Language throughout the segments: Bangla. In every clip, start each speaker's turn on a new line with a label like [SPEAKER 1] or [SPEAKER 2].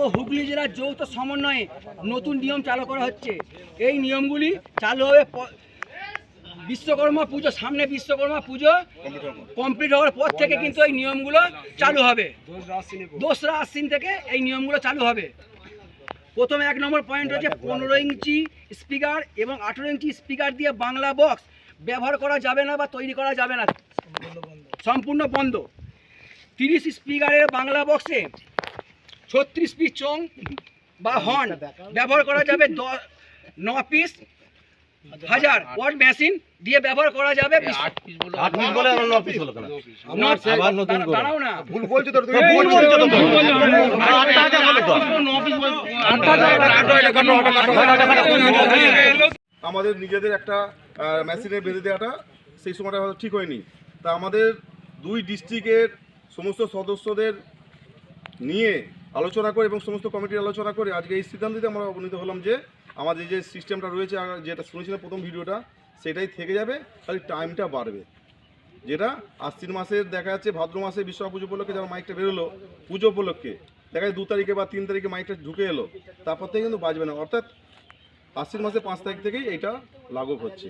[SPEAKER 1] ও হুগলি জেলার যৌথ সমন্বয়ে নতুন নিয়ম চালু করা হচ্ছে। এই নিয়মগুলি চালু হবে বিশ্বকর্মা পুজো, সামনে বিশ্বকর্মা পুজো কমপ্লিট হওয়ার পর থেকে কিন্তু এই নিয়মগুলো চালু হবে। দোসরা আশ্বিন থেকে এই নিয়মগুলো চালু হবে। প্রথমে এক নম্বর পয়েন্ট হচ্ছে পনেরো ইঞ্চি স্পিকার এবং আঠেরো ইঞ্চি স্পিকার দিয়ে বাংলা বক্স ব্যবহার করা যাবে না বা তৈরি করা যাবে না। সম্পূর্ণ বন্ধ। তিরিশ স্পিকারের বাংলা বক্সে ছত্রিশ পিস চং বা হর্ন ব্যবহার করা যাবে ন পিস হাজার ওয়াট মেশিন দিয়ে ব্যবহার করা যাবে
[SPEAKER 2] ন পিস বলো কেন
[SPEAKER 1] ন-
[SPEAKER 2] আবার নতুন করে।
[SPEAKER 1] দাঁড়াও না
[SPEAKER 3] ভুল বলছো তো
[SPEAKER 2] ভুল বলছো তো তুমি। আটটা হাজার বলো তো।
[SPEAKER 3] আমাদের নিজেদের একটা মেশিনে বেঁধে দেওয়াটা সেই সময়টা হয়তো ঠিক হয়নি তা আমাদের দুই ডিস্ট্রিক্টের সমস্ত সদস্যদের নিয়ে আলোচনা করে এবং সমস্ত কমিটির আলোচনা করে আজকে এই সিদ্ধান্তে আমরা অবনীত হলাম যে আমাদের যে সিস্টেমটা রয়েছে যেটা শুনেছিলাম প্রথম ভিডিওটা, সেটাই থেকে যাবে, খালি টাইমটা বাড়বে। যেটা আশ্বিন মাসের দেখা যাচ্ছে, ভাদ্র মাসে বিশ্বকর্মা পুজো উপলক্ষে যারা মাইকটা বেরোলো, পুজো উপলক্ষে, দেখা যায় দু তারিখে বা তিন তারিখে মাইকটা ঢুকে এলো, তারপর থেকে কিন্তু বাজবে না। অর্থাৎ আশ্বিন মাসে পাঁচ তারিখ থেকেই এইটা লাগু হচ্ছে।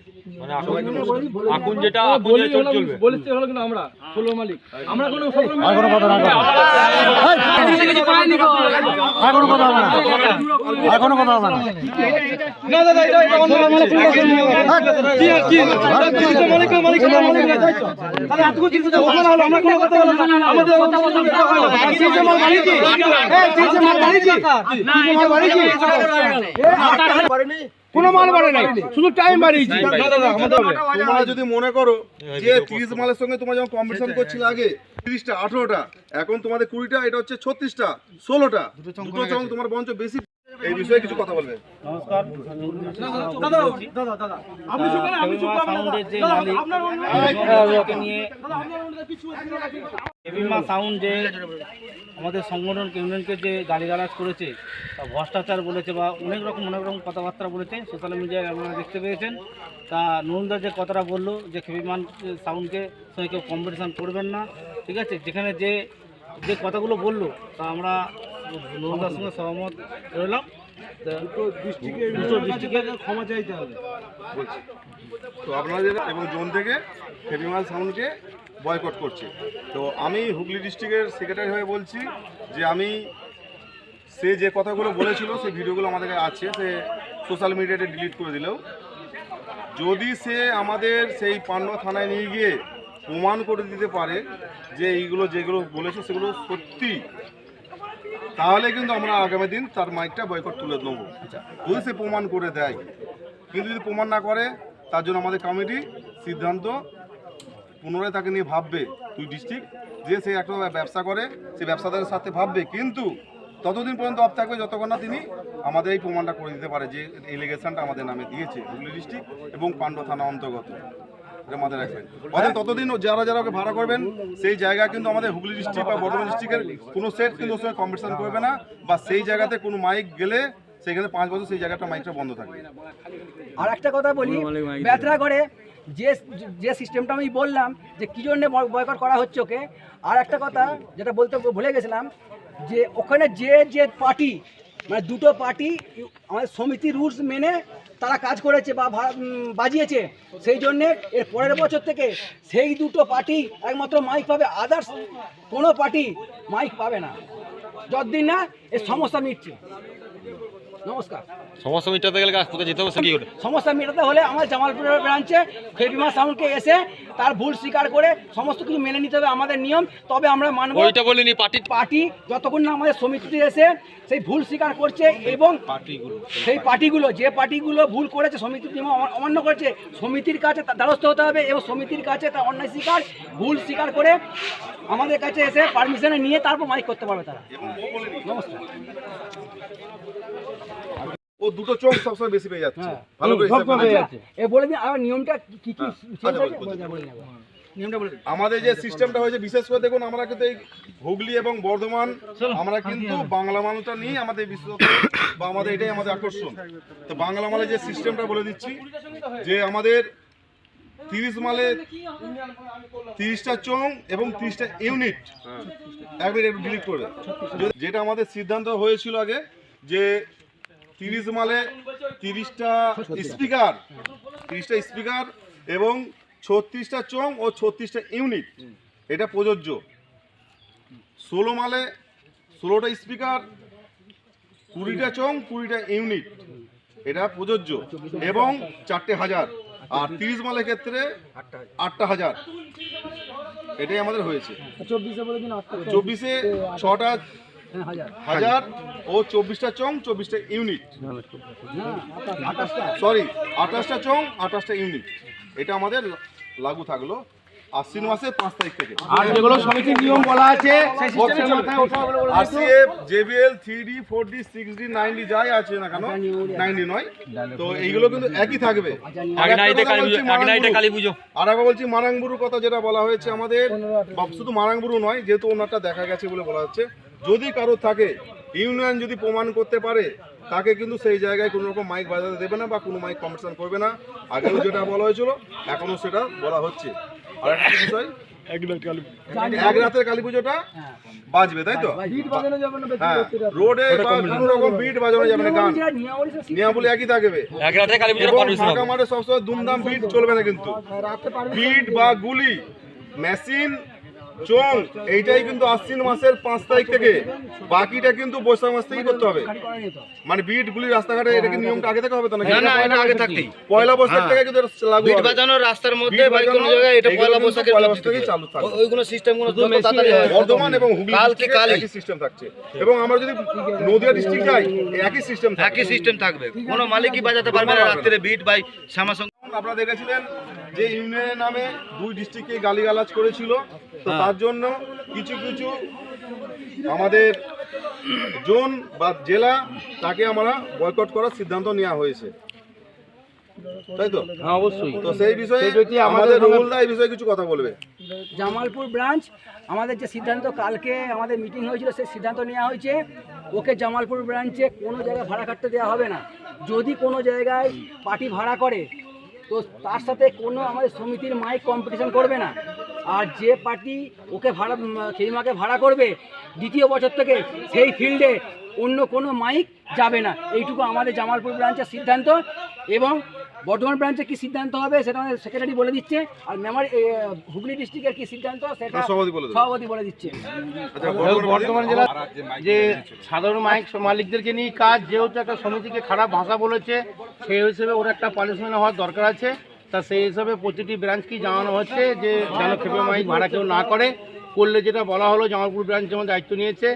[SPEAKER 4] এখন যেটা এখন যেটা চলবে।
[SPEAKER 5] বলিতে হলো কিন্তু আমরা ষোলো মালিক। আমরা কোনো
[SPEAKER 2] আর কোনো কথা না আর কোনো কথা হবে না। আর কোনো কথা হবে না।
[SPEAKER 5] না দাদা এটা এটা অন্য মালিক কি আর কি? মালিক মালিক মালিক তাহলে এতটুকু তিরিশটা ওখানে হলো আমরা কোনো কথা বলব আমাদের কথা বলতে তিরিশটা মাল বাড়ি এই কোনো মাল বাড়ে নাই। শুধু টাইম বাড়িয়েছি।
[SPEAKER 3] তোমরা যদি মনে করো যে তিরিশ মালের সঙ্গে তোমরা যেমন কম্পিটিশন করছিলে আগে তিরিশটা আঠেরোটা এখন তোমাদের কুড়িটা এটা হচ্ছে ছত্রিশটা ষোলোটা দুটো চং তোমার বঞ্চ বেশি। এই বিষয়ে কিছু কথা বলবে।
[SPEAKER 5] দাদা দাদা দাদা আপনি চুপ করেন আপনি চুপ করেন
[SPEAKER 6] সাউন্ডের যে
[SPEAKER 5] দাদা,
[SPEAKER 6] মালিক।
[SPEAKER 5] আপনার
[SPEAKER 6] নিয়ে এবিমা সাউন্ড যে আমাদের সংগঠন ইউনিয়নকে যে গালিগালাজ করেছে বা ভ্রষ্টাচার বলেছে বা অনেক রকম অনেক রকম কথাবার্তা বলেছে সোশ্যাল মিডিয়ায় আপনারা দেখতে পেয়েছেন। তা নন্দা যে কথাটা বলল যে খেবিমান সাউন্ডকে সঙ্গে কেউ কম্পিটিশান করবেন না ঠিক আছে? যেখানে যে যে কথাগুলো বলল তা আমরা নন্দার সঙ্গে সহমত রইলাম।
[SPEAKER 5] ক্ষমা চাইতে হবে।
[SPEAKER 3] তো আপনাদের এবং জোন থেকে হেভিমাল সাউন্ডকে বয়কট করছে। তো আমি হুগলি ডিস্ট্রিক্টের সেক্রেটারি হয়ে বলছি যে আমি সে যে কথাগুলো বলেছিল সেই ভিডিওগুলো আমাদের কাছে আছে সে সোশ্যাল মিডিয়াতে ডিলিট করে দিলেও। যদি সে আমাদের সেই পান্ডা থানায় নিয়ে গিয়ে প্রমাণ করে দিতে পারে যে এইগুলো যেগুলো বলেছে সেগুলো সত্যি তাহলে কিন্তু আমরা আগামী দিন তার মাইকটা বয়কট তুলে নেব যদি সে প্রমাণ করে দেয়। কিন্তু যদি প্রমাণ না করে তার জন্য আমাদের কমিটি সিদ্ধান্ত পুনরায় তাকে নিয়ে ভাববে দুই ডিস্ট্রিক্ট যে সে একটা ব্যবসা করে সে ব্যবসাদারের সাথে ভাববে। কিন্তু ততদিন পর্যন্ত অফ থাকবে যতক্ষণ না তিনি আমাদের এই প্রমাণটা করে দিতে পারে যে এলিগেশনটা আমাদের নামে দিয়েছে হুগলি ডিস্ট্রিক্ট এবং পান্ডব থানা অন্তর্গত। এটা মাথায় রাখবেন। অর্থাৎ ততদিন যারা যারা ওকে ভাড়া করবেন সেই জায়গা কিন্তু আমাদের হুগলি ডিস্ট্রিক্ট বা বর্ধমান ডিস্ট্রিক্টের কোনো সেট কিন্তু ওর সঙ্গে কম্পিটিশন করবে না বা সেই জায়গাতে কোনো মাইক গেলে সেখানে পাঁচ বছর সেই জায়গাটা মাইকটা বন্ধ থাকবে।
[SPEAKER 1] আর একটা কথা বলি ব্যথা করে যে যে সিস্টেমটা আমি বললাম যে কী জন্য বয়কট করা হচ্ছে ওকে, আর একটা কথা যেটা বলতে ভুলে গেছিলাম, যে ওখানে যে যে পার্টি মানে দুটো পার্টি আমাদের সমিতি রুলস মেনে তারা কাজ করেছে বা বাজিয়েছে, সেই জন্যে এর পরের বছর থেকে সেই দুটো পার্টি একমাত্র মাইক পাবে আদার্স কোনো পার্টি মাইক পাবে না। যতদিন না এর সমস্যা মিটছে। নমস্কার।
[SPEAKER 4] সমস্যা মিটাতে গেলে কোথায় যেতে হবে কি
[SPEAKER 1] সমস্যা মেটাতে হলে আমার জামালপুরের ব্রাঞ্চে ফেবিমা সাউন্ডকে এসে তার ভুল স্বীকার করে সমস্ত কিছু মেনে নিতে হবে আমাদের নিয়ম। তবে আমরা মানব
[SPEAKER 4] ওইটা বলিনি পার্টি
[SPEAKER 1] পার্টি যতক্ষণ না আমাদের সমিতিতে এসে সেই ভুল স্বীকার করছে এবং সেই পার্টিগুলো যে পার্টিগুলো ভুল করেছে সমিতির নিয়ম অমান্য করেছে সমিতির কাছে তার দ্বারস্থ হতে হবে এবং সমিতির কাছে তার অন্যায় স্বীকার ভুল স্বীকার করে আমাদের কাছে এসে পারমিশনে নিয়ে তারপর মাইক করতে পারবে তারা। নমস্কার।
[SPEAKER 3] ও দুটো চোখ সবসময় বেশি পেয়ে যাচ্ছে।
[SPEAKER 1] হ্যাঁ।
[SPEAKER 3] ভালো করে হিসাব করে
[SPEAKER 1] এ বলে দিন আবার নিয়মটা কি কি
[SPEAKER 3] হ্যাঁ, আচ্ছা,
[SPEAKER 1] বলে
[SPEAKER 3] আমাদের যে সিস্টেমটা হয়েছে বিশেষ করে দেখুন আমরা কিন্তু এই হুগলি এবং বর্ধমান আমরা কিন্তু বাংলা মালটা নিয়ে আমাদের বিশেষত বা আমাদের এটাই আমাদের আকর্ষণ। তো বাংলা মালের যে সিস্টেমটা বলে দিচ্ছি যে আমাদের তিরিশ মালে তিরিশটা চং এবং তিরিশটা ইউনিট এক মিনিট একটু ডিলিট করবে যেটা আমাদের সিদ্ধান্ত হয়েছিল আগে যে তিরিশ মালে তিরিশটা স্পিকার তিরিশটা স্পিকার এবং ছত্রিশটা চং ও ছত্রিশটা ইউনিট। এটা প্রযোজ্য। ষোলো মালে ষোলোটা স্পিকার কুড়িটা চং কুড়িটা ইউনিট। এটা প্রযোজ্য। এবং চারটে হাজার। আর তিরিশ মালের ক্ষেত্রে আটটা হাজার। এটাই আমাদের হয়েছে। চব্বিশে ছটা
[SPEAKER 1] হাজার।
[SPEAKER 3] হাজার ও চব্বিশটা চং চব্বিশটা ইউনিট। সরি আঠাশটা চং আঠাশটা ইউনিট। এটা আমাদের লাগু থাকল আশ্বিন মাসের পাঁচ তারিখ থেকে।
[SPEAKER 6] আর যেগুলো সমিতির নিয়ম বলা আছে।
[SPEAKER 3] RCF JBL three D four D six D nine D যাই আছে না কেন নাইন ডি নয়। তো এইগুলো কিন্তু একই থাকবে। আর একবার বলছি মারাংবুরুর কথা যেটা বলা হয়েছে আমাদের শুধু মারাংবুরু নয় যেহেতু ওনারটা দেখা গেছে বলে বলা হচ্ছে যদি কারও থাকে ইউনিয়ন যদি প্রমাণ করতে পারে তাকে কিন্তু সেই জায়গায় কোনো রকম মাইক বাজাতে দেবে না বা কোনো মাইক কম্পিটিশন করবে না। আগেও যেটা বলা হয়েছিল এখনও সেটা বলা হচ্ছে। আর একটা বিষয় এক রাতের কালী পুজোটা বাজবে তাই তো? হ্যাঁ রোডে বা কোনো রকম বিট বাজানো যাবে না গান।
[SPEAKER 1] নিয়মাবলী সব
[SPEAKER 3] একই থাকবে। ফাঁকা মাঠে সবসময় দুমদাম বিট চলবে না কিন্তু। বিট বা গুলি মেশিন চোং এইটাই কিন্তু আশ্বিন মাসের পাঁচ তারিখ থেকে বাকিটা কিন্তু বৈশাখ মাস থেকেই করতে হবে মানে বিট গুলি রাস্তাঘাটে এটা কি নিয়মটা আগে থেকে হবে তো
[SPEAKER 2] না, না, এটা আগে থাকতেই।
[SPEAKER 3] পয়লা বৈশাখ থেকে কিন্তু লাগু
[SPEAKER 2] বিট বাজানোর রাস্তার মধ্যে বা কোনো জায়গায় এটা পয়লা বৈশাখের
[SPEAKER 3] পয়লা বৈশাখ থেকেই
[SPEAKER 2] থেকে।
[SPEAKER 3] চালু থাকবে।
[SPEAKER 2] ওইগুলো সিস্টেমগুলো দ্রুত তাড়াতাড়ি হয়।
[SPEAKER 3] বর্ধমান এবং হুগলি
[SPEAKER 2] কালকে
[SPEAKER 3] district-এ
[SPEAKER 2] কালই।
[SPEAKER 3] একই সিস্টেম থাকছে এবং আমরা যদি নদিয়া ডিস্ট্রিক্ট যাই একই সিস্টেম
[SPEAKER 2] একই সিস্টেম থাকবে কোনো মালিকই বাজাতে পারবে না রাত্রে বিট বাই শ্যামাসং
[SPEAKER 3] আপনারা দেখেছিলেন যে ইউনিয়নের নামে দুই ডিস্ট্রিক্টকে গালিগালাজ করেছিল তো তার জন্য কিছু কিছু আমাদের জোন বা জেলা তাকে আমরা বয়কট করার সিদ্ধান্ত নেওয়া হয়েছে। তাই তো?
[SPEAKER 6] হ্যাঁ অবশ্যই।
[SPEAKER 3] তো সেই বিষয়ে
[SPEAKER 6] আমাদের
[SPEAKER 3] এই বিষয়ে কিছু কথা বলবে।
[SPEAKER 1] জামালপুর ব্রাঞ্চ আমাদের যে সিদ্ধান্ত কালকে আমাদের মিটিং হয়েছিল সেই সিদ্ধান্ত নেওয়া হয়েছে ওকে জামালপুর ব্রাঞ্চে কোনো জায়গায় ভাড়া কাটতে দেওয়া হবে না। যদি কোনো জায়গায় পার্টি ভাড়া করে তো তার সাথে কোনো আমাদের সমিতির মাইক কম্পিটিশন করবে না। আর যে পার্টি ওকে ভাড়া খেলিমাকে ভাড়া করবে দ্বিতীয় বছর থেকে সেই ফিল্ডে অন্য কোনো মাইক যাবে না। এইটুকু আমাদের জামালপুর ব্রাঞ্চের সিদ্ধান্ত এবং বর্ধমান ব্রাঞ্চে কি সিদ্ধান্ত হবে সেটা আমাদের সেক্রেটারি বলে দিচ্ছে আর মেমারি হুগলি ডিস্ট্রিক্টের কি সিদ্ধান্ত সেটা
[SPEAKER 3] হ্যাঁ, সভাপতি বলে দেবে।
[SPEAKER 1] সভাপতি বলে দিচ্ছে।
[SPEAKER 3] বর্ধমান
[SPEAKER 6] বর্তমান জেলা যে সাধারণ মাইক মালিকদেরকে নিয়ে কাজ যেহেতু একটা সমিতিকে খারাপ ভাষা বলেছে সেই হিসেবে ওর একটা পানিশমেন্ট হওয়ার দরকার আছে। তা সেই হিসাবে প্রতিটি ব্রাঞ্চকেই জানানো হচ্ছে যে যেন খেপে মাইক ভাড়া কেউ না করে। করলে যেটা বলা হলো জামালপুর ব্রাঞ্চ যেমন দায়িত্ব নিয়েছে।